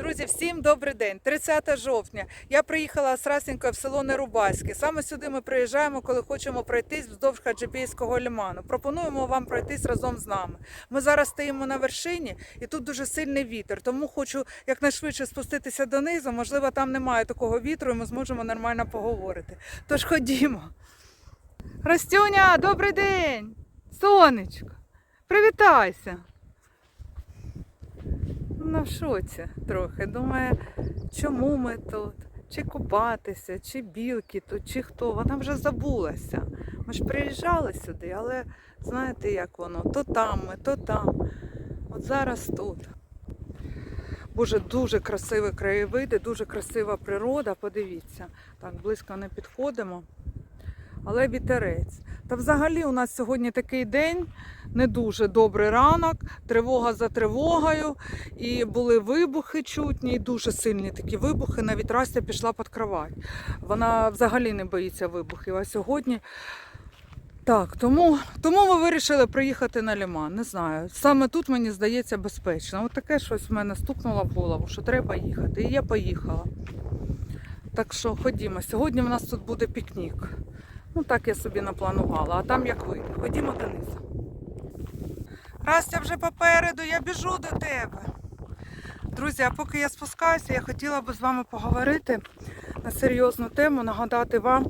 Друзі, всім добрий день. 30 жовтня. Я приїхала з Расінькою в село Нерубаське. Саме сюди ми приїжджаємо, коли хочемо пройтись вздовж Хаджибійського лиману. Пропонуємо вам пройтись разом з нами. Ми зараз стоїмо на вершині, і тут дуже сильний вітер. Тому хочу якнайшвидше спуститися донизу. Можливо, там немає такого вітру, і ми зможемо нормально поговорити. Тож ходімо. Растюня, добрий день! Сонечко, привітайся! Ну, в шоці трохи. Думає, чому ми тут? Чи купатися, чи білки тут, чи хто. Вона вже забулася. Ми ж приїжджали сюди, але знаєте, як воно? То там ми, то там. От зараз тут. Боже, дуже красиві краєвиди, дуже красива природа. Подивіться. Так, близько не підходимо. Але вітерець. Та взагалі у нас сьогодні такий день, не дуже добрий ранок, тривога за тривогою. І були вибухи чутні, дуже сильні такі вибухи. Навіть Растя пішла під кровать. Вона взагалі не боїться вибухів. А сьогодні так, тому, тому ми вирішили приїхати на ліман. Не знаю. Саме тут мені здається безпечно. От таке щось в мене стукнуло в голову, що треба їхати. І я поїхала. Так що ходімо. Сьогодні в нас тут буде пікнік. Ну так я собі напланувала, а там як вийде. Ходімо донизу. Растя вже попереду, я біжу до тебе. Друзі, а поки я спускаюся, я хотіла би з вами поговорити на серйозну тему, нагадати вам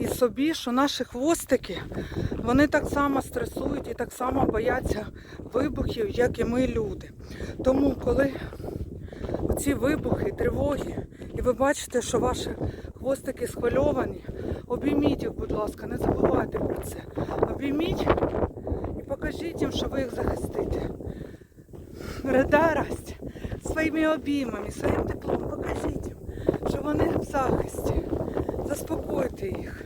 і собі, що наші хвостики, вони так само стресують і так само бояться вибухів, як і ми люди. Тому, коли ці вибухи, тривоги, і ви бачите, що ваші хвостики схвильовані, обійміть їх, будь ласка, не забувайте про це. Обійміть і покажіть їм, що ви їх захистите. Радарасть своїми обіймами, своїм теплом покажіть їм, що вони в захисті. Заспокойте їх.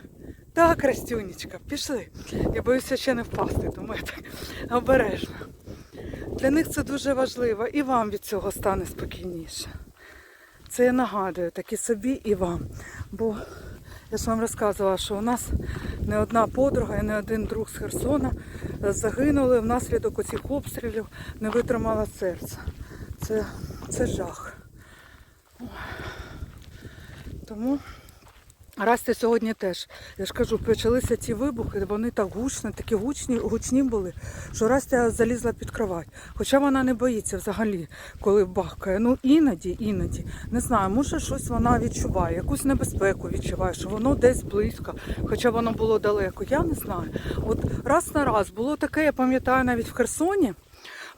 Так, Растюнечка, пішли. Я боюся ще не впасти, тому я так обережно. Для них це дуже важливо і вам від цього стане спокійніше. Це я нагадую так і собі, і вам. Бо я ж вам розказувала, що у нас не одна подруга і не один друг з Херсона загинули внаслідок оцих обстрілів, не витримала серце. Це, це жах. Ой. Тому Растя сьогодні теж. Я ж кажу, почалися ці вибухи, вони так гучно, такі гучні, гучні були, що Растя залізла під кровать. Хоча вона не боїться взагалі, коли бахкає. Ну іноді, іноді. Не знаю, може щось вона відчуває, якусь небезпеку відчуває, що воно десь близько, хоча воно було далеко. Я не знаю. От раз на раз було таке, я пам'ятаю навіть в Херсоні.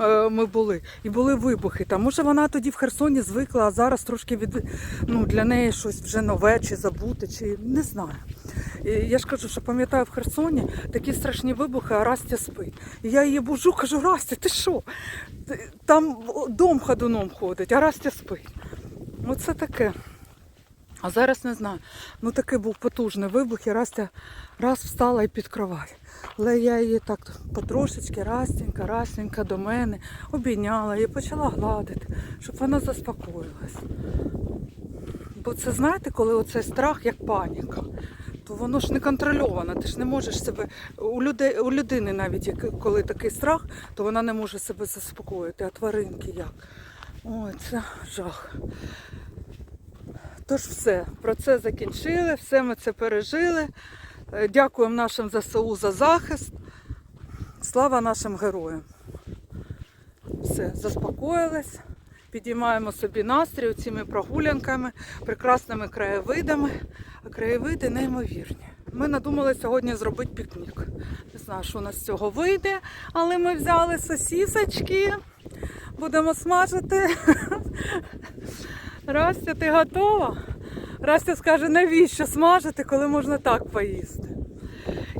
Е, Ми були і були вибухи. Там може вона тоді в Херсоні звикла, а зараз трошки від ну для неї щось вже нове, чи забути, чи не знаю. І я ж кажу, що пам'ятаю в Херсоні такі страшні вибухи, а Растя спить. І я її бужу, кажу, Растя, ти що? Там дом ходуном ходить, а Растя спить. Оце таке. А зараз не знаю. Ну такий був потужний вибух, і Растя раз встала і під кровать. Але я її так потрошечки, растенька, растенька до мене обійняла і почала гладити, щоб вона заспокоїлась. Бо це знаєте, коли оцей страх як паніка, то воно ж не контрольовано. Ти ж не можеш себе. У, людей, у людини навіть коли такий страх, то вона не може себе заспокоїти. А тваринки як? Ой, це жах. Тож все, про це закінчили, все ми це пережили. Е, Дякуємо нашим ЗСУ за захист. Слава нашим героям. Все, заспокоїлись. Підіймаємо собі настрій цими прогулянками, прекрасними краєвидами. А краєвиди неймовірні. Ми надумали сьогодні зробити пікнік. Не знаю, що у нас з цього вийде, але ми взяли сосісочки. Будемо смажити. Растя, ти готова? Растя скаже, навіщо смажити, коли можна так поїсти.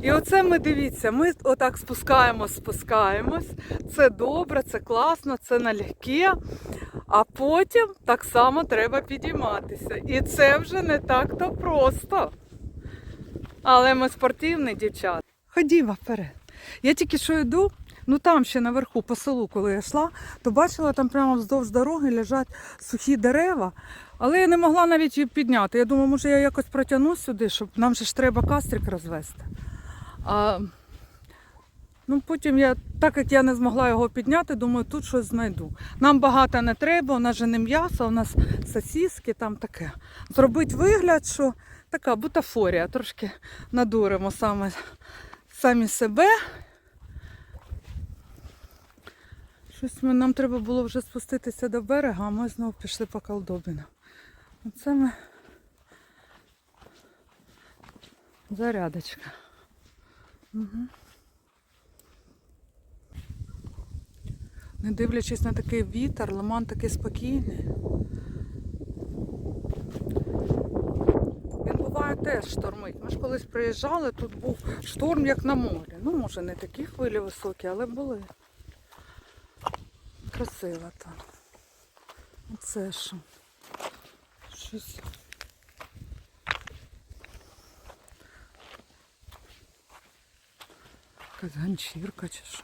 І оце ми дивіться, ми отак спускаємось, спускаємось. Це добре, це класно, це налегке. А потім так само треба підійматися. І це вже не так-то просто. Але ми спортивні дівчата. Ходімо вперед. Я тільки що йду, ну там ще наверху по селу, коли я йшла, то бачила, там прямо вздовж дороги лежать сухі дерева. Але я не могла навіть її підняти. Я думаю, може я якось протягну сюди, щоб нам же ж треба кастрик розвести. А Ну, потім я, так як я не змогла його підняти, думаю, тут щось знайду. Нам багато не треба, у нас же не м'ясо, у нас сосиски, там таке. Зробити вигляд, що така бутафорія, трошки надуримо саме, самі себе. Щось ми, нам треба було вже спуститися до берега, а ми знову пішли по колдобінам. Оце ми зарядочка. Угу. Не дивлячись на такий вітер, лиман такий спокійний. Він буває теж штормить. Ми ж колись приїжджали, тут був шторм як на морі. Ну, може, не такі хвилі високі, але були. Красиво там. Оце що. Щось. Якась чи що.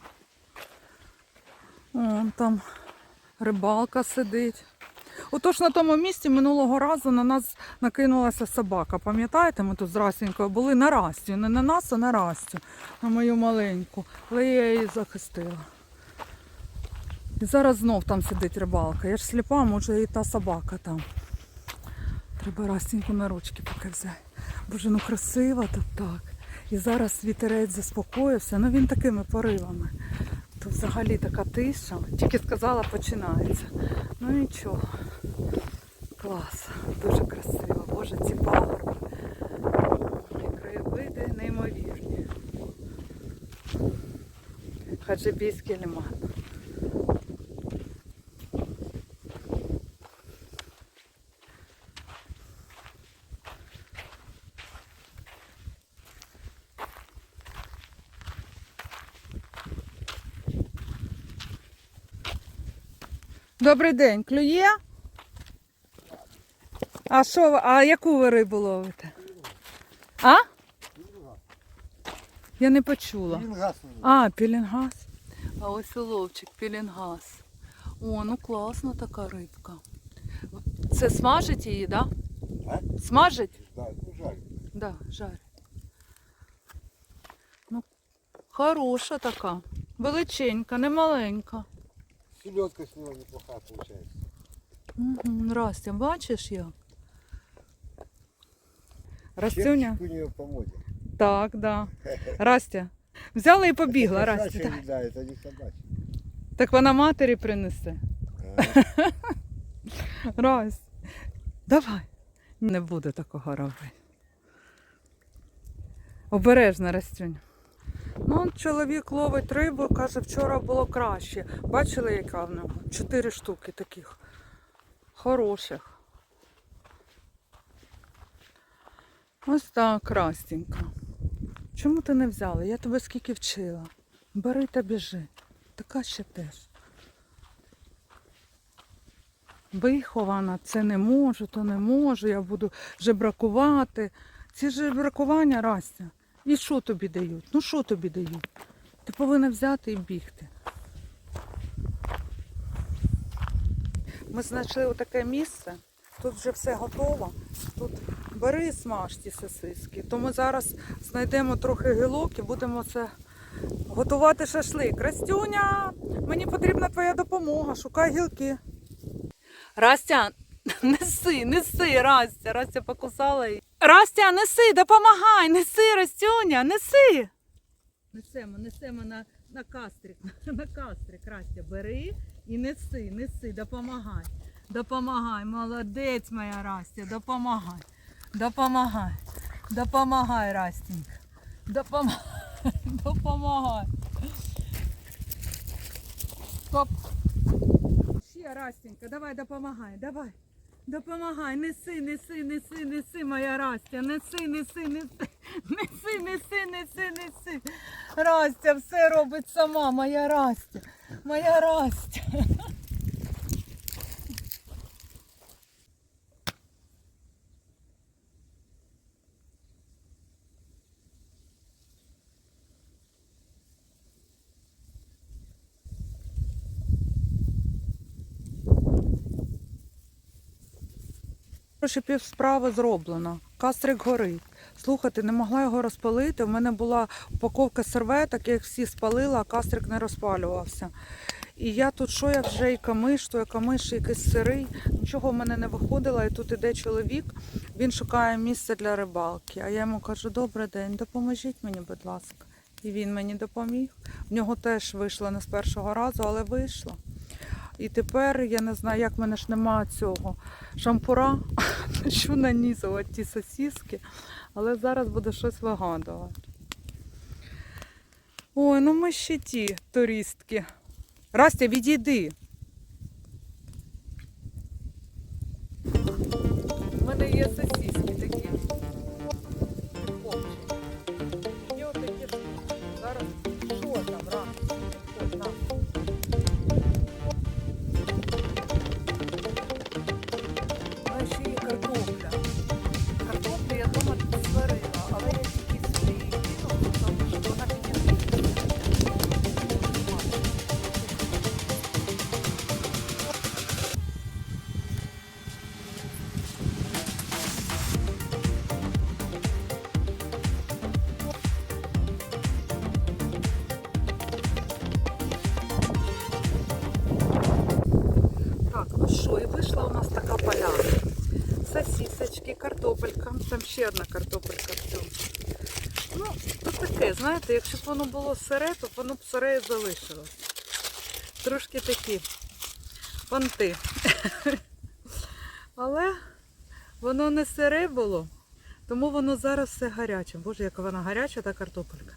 Вон там рибалка сидить. Отож на тому місці минулого разу на нас накинулася собака. Пам'ятаєте, ми тут з Расінькою були на Растю. Не на нас, а на Растю, на мою маленьку. Але я її захистила. І зараз знов там сидить рибалка. Я ж сліпа, може і та собака там. Треба Растіньку на ручки поки взяти. Боже, ну красиво тут так. І зараз вітерець заспокоївся, ну він такими поривами. Тут взагалі така тиша. Тільки сказала, починається. Ну нічого. Клас. Дуже красиво. Боже, ці пагорби. Краєвиди неймовірні. Хаджибійський лиман. Добрий день, клює? А що, а яку ви рибу ловите? А? Я не почула. А, пілінгаз. А ось уловчик, пілінгаз. О, ну класна така рибка. Це смажить її, так? Да? Смажить? Да, ну. Да, жарить. Ну, хороша така. Величенька, не маленька. Селедка с него неплохая получается. Угу, Растя, бачиш як? Растюня? У нее по моде. Так, да. Растя. Взяла і побігла, Растя. Это не собачья. Так вона матері принесе. Рась. Давай. Не буде такого робити. Обережно, Растюня. Ну, он чоловік ловить рибу, каже, вчора було краще. Бачили, яка в нього? Чотири штуки таких. Хороших. Ось так, Растінька. Чому ти не взяла? Я тебе скільки вчила. Бери та біжи. Така ще теж. Вихована, це не можу, то не можу, я буду жебракувати. Ці жебракування, Растя, і що тобі дають? Ну що тобі дають? Ти повинна взяти і бігти. Ми знайшли отаке місце, тут вже все готово. Тут бери і смаж ті сосиски. То ми зараз знайдемо трохи гілок і будемо це готувати шашлик. Растюня, мені потрібна твоя допомога, шукай гілки. Растя, неси, неси, Растя. Растя покусала її. Растя, неси, допомагай, неси, Растюня, неси. Несемо, несемо на, на кастрик, на кастрик, Растя, бери і неси, неси, допомагай. Допомагай, молодець моя Растя, допомагай. Допомагай. Допомагай, Растінька. Допомагай. Допомагай. Стоп. Ще Растенька, давай допомагай, давай. Допомагай, неси, неси, неси, неси, моя Растя, неси, неси, неси, неси, неси, неси, неси. Растя все робить сама, моя Растя, моя Растя. Коротше, пів справи зроблено. кастрик горить. Слухайте, не могла його розпалити. У мене була упаковка серветок, я їх всі спалила, а кастрик не розпалювався. І я тут що я вже і камиш, то я камиш, якийсь сирий. Нічого в мене не виходило. І тут іде чоловік, він шукає місце для рибалки. А я йому кажу, добрий день, допоможіть мені, будь ласка. І він мені допоміг. В нього теж вийшло не з першого разу, але вийшло. І тепер я не знаю, як в мене ж немає цього шампура, що нанізувати ті сосіски, але зараз буду щось вигадувати. Ой, ну ми ще ті туристки. Растя, відійди. Ще одна картопелька в цьому. Ну, то таке, знаєте, якщо б воно було сире, то воно б сире залишилось. Трошки такі понти. Але воно не сире було, тому воно зараз все гаряче. Боже, яка вона гаряча, та картопелька.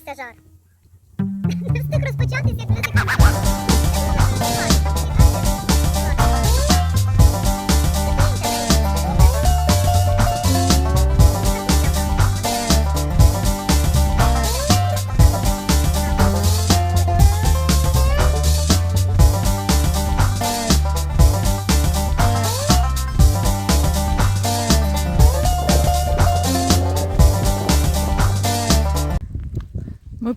Закінчився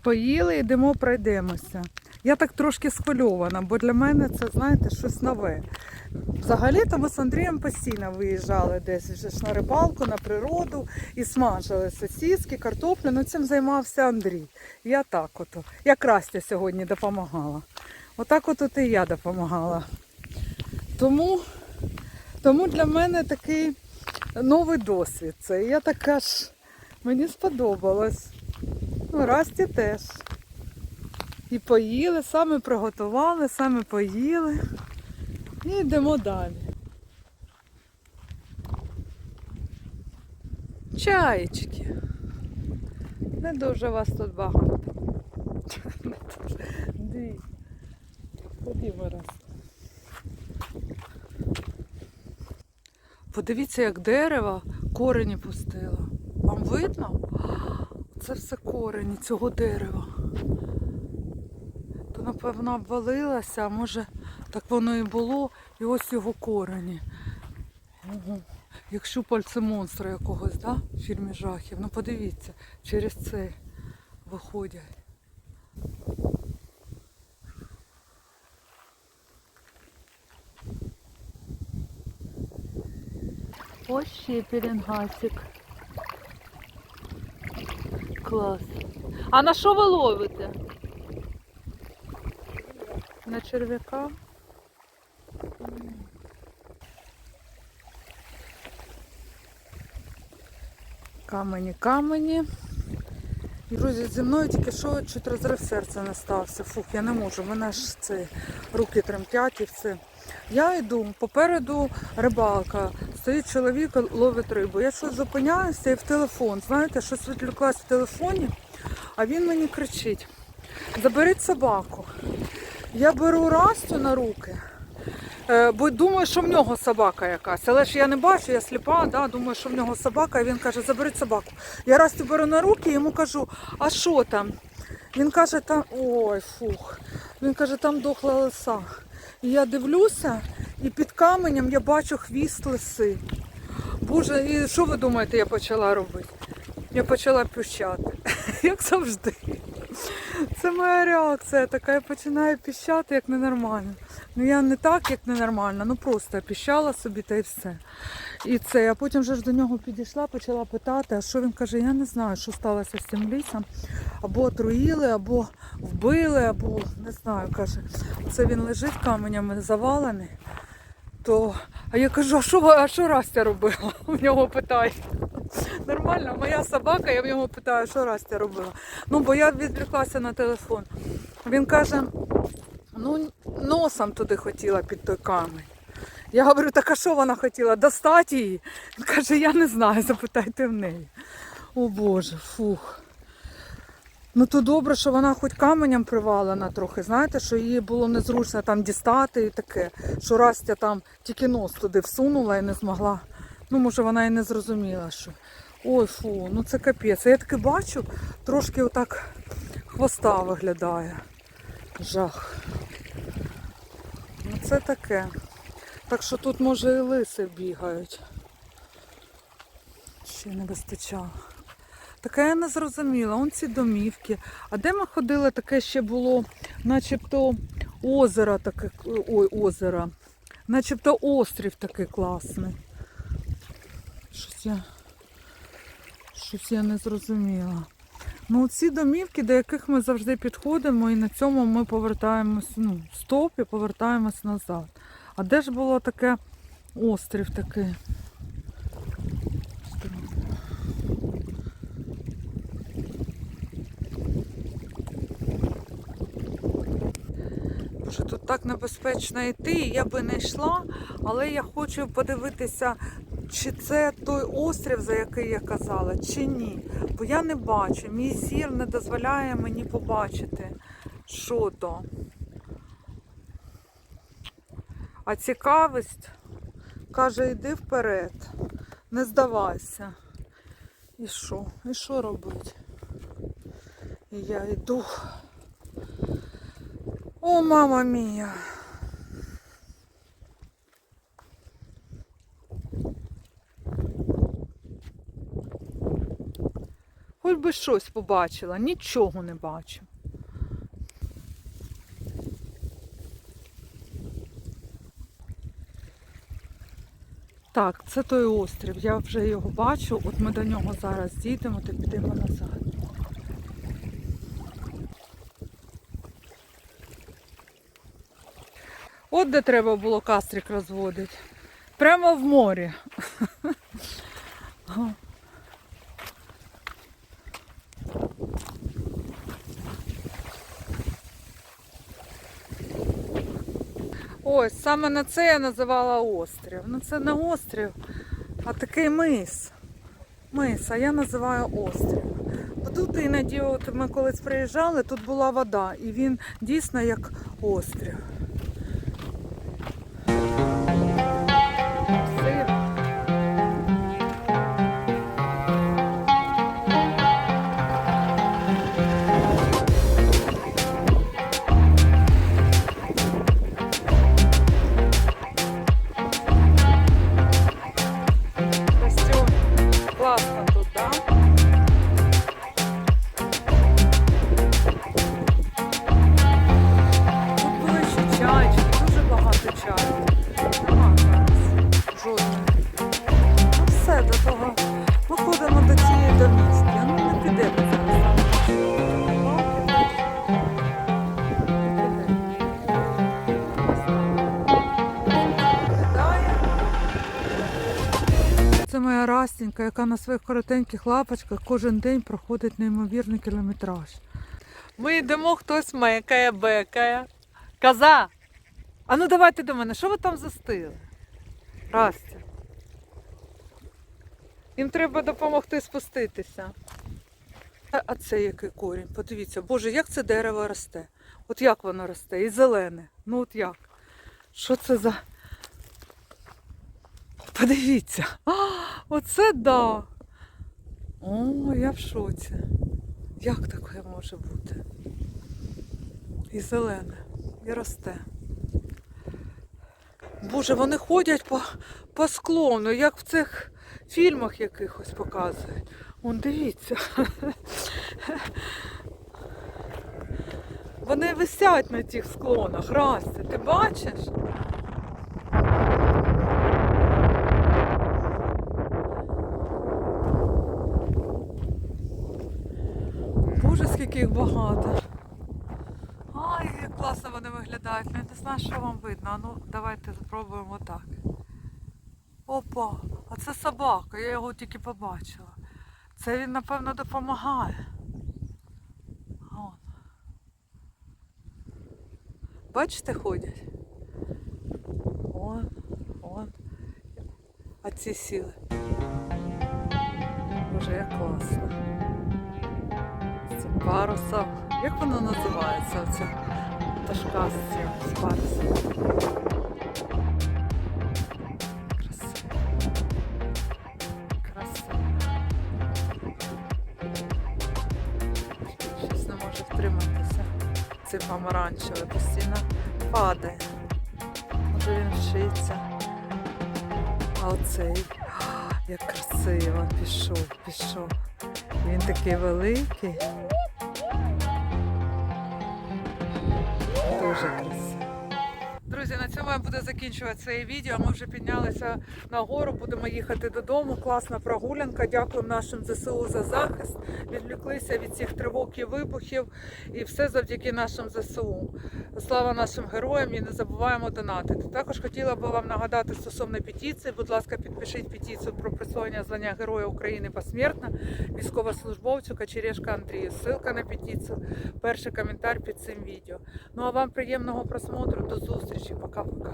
Поїли, йдемо, пройдемося. Я так трошки схвильована, бо для мене це, знаєте, щось нове. Взагалі-то ми з Андрієм постійно виїжджали десь вже ж на рибалку, на природу і смажили сосиски, картоплю. Ну цим займався Андрій. Я так ото. Я Крастя сьогодні допомагала. Отак от і я допомагала. Тому, тому для мене такий новий досвід. Це. Я така ж, мені сподобалось. Ну, Расті теж. І поїли, саме приготували, саме поїли. І йдемо далі. Чаєчки. Не дуже вас тут багато. Дивіться. Ходімо раз. Подивіться, як дерево корені пустило. Вам видно? Це все корені цього дерева. То, напевно, обвалилося, а може так воно і було, і ось його корені. Ого. Як щупальце монстра якогось, да? В фільмі жахів. Ну подивіться, через це виходять. Ось ще пеленгасик. Клас. А на що ви ловите? На черв'яка? Камені, камені. Друзі, зі мною тільки що чуть розрив серця не стався. Фух, я не можу, мене ж це руки тремтять і все. Я йду, попереду рибалка, стоїть чоловік, ловить рибу. Я щось зупиняюся і в телефон. Знаєте, щось відвлеклась в телефоні, а він мені кричить: заберіть собаку. Я беру Растю на руки Е, бо думаю, що в нього собака якась. Але ж я не бачу, я сліпа, да, думаю, що в нього собака, і він каже, заберіть собаку. Я раз беру на руки, йому кажу, а що там? Він каже, там. Ой, фух. Він каже, там дохла лиса. І я дивлюся, і під каменем я бачу хвіст лиси. Боже, і що ви думаєте, я почала робити? Я почала піщати, як завжди. Це моя реакція така, я починаю піщати як ненормально. Ну я не так, як ненормально, ну просто я піщала собі та й все. І це, я потім вже ж до нього підійшла, почала питати, а що він каже, я не знаю, що сталося з цим лісом. Або отруїли, або вбили, або не знаю, каже. Це він лежить каменями завалений. То, а я кажу, а що, а що Растя робила? У нього питають. Нормально, моя собака, я в нього питаю, що Растя робила. Ну, бо я відвлеклася на телефон. Він каже, ну носом туди хотіла під той камінь. Я говорю, так а що вона хотіла? Достати її? Він каже, я не знаю, запитайте в неї. О Боже, фух. Ну то добре, що вона хоч каменем привалена трохи, знаєте, що їй було незручно там дістати і таке, що Растя там тільки нос туди всунула і не змогла. Ну, може, вона і не зрозуміла, що. Ой, фу, ну це капець. Я таки бачу, трошки отак хвоста виглядає. Жах. Ну це таке. Так що тут, може, і лиси бігають. Ще не вистачало. Таке я не зрозуміла. Он ці домівки. А де ми ходили, таке ще було, начебто озеро таке, ой, озеро. Начебто острів такий класний. Щось я, щось я не зрозуміла. Ну, ці домівки, до яких ми завжди підходимо, і на цьому ми повертаємось, ну, стоп і повертаємось назад. А де ж було таке острів такий? Боже, тут так небезпечно йти, я би не йшла, але я хочу подивитися, чи це той острів, за який я казала, чи ні. Бо я не бачу. Мій зір не дозволяє мені побачити, що то. А цікавість каже, йди вперед, не здавайся. І що? І що робити? І я йду. О, мама мія. Хоч би щось побачила, нічого не бачу. Так, це той острів. Я вже його бачу. От ми до нього зараз дійдемо та підемо назад. От де треба було кастрик розводити. Прямо в морі. Ось, саме на це я називала острів. Ну це не острів, а такий мис. Мис, а я називаю острів. Тут іноді, от ми колись приїжджали, тут була вода, і він дійсно як острів. Це моя Растінька, яка на своїх коротеньких лапочках кожен день проходить неймовірний кілометраж. Ми йдемо, хтось мекає, бекає. Коза! А ну давайте до мене, що ви там застили? Растя. Їм треба допомогти спуститися. А- А це який корінь? Подивіться, Боже, як це дерево росте? От як воно росте? І зелене. Ну от як? Що це за Подивіться. А, оце да. О, я в шоці. Як таке може бути? І зелене, і росте. Боже, вони ходять по, по склону, як в цих фільмах якихось показують. Вон дивіться. Вони висять на тих склонах, Растя, ти бачиш? Їх багато. Ай, як класно вони виглядають. Ну, Я не знаю, що вам видно. Ну, давайте спробуємо так. Опа, а це собака, я його тільки побачила. Це він, напевно, допомагає. Бачите, ходять? Вон, вон. А ці сіли. Боже, як класно. Парусом. Як воно називається? Оця пташка з цим з парусом. Красиво. Красиво. Щось може втриматися. Цей помаранчевий постійно падає. Може він вшиться. А оцей, як красиво, пішов, пішов. Він такий великий. Дуже красиво. Друзі, на цьому я буду закінчувати своє відео. Ми вже піднялися на гору, будемо їхати додому. Класна прогулянка. Дякуємо нашим ЗСУ за захист. Відвлеклися від цих тривог і вибухів. І все завдяки нашим ЗСУ. Слава нашим героям і не забуваємо донатити. Також хотіла би вам нагадати стосовно петиції. Будь ласка, підпишіть петицію про присвоєння звання Героя України посмертно військовослужбовцю Качерешка Андрію. Ссылка на петицію, перший коментар під цим відео. Ну а вам приємного просмотру. До зустрічі. Пока-пока.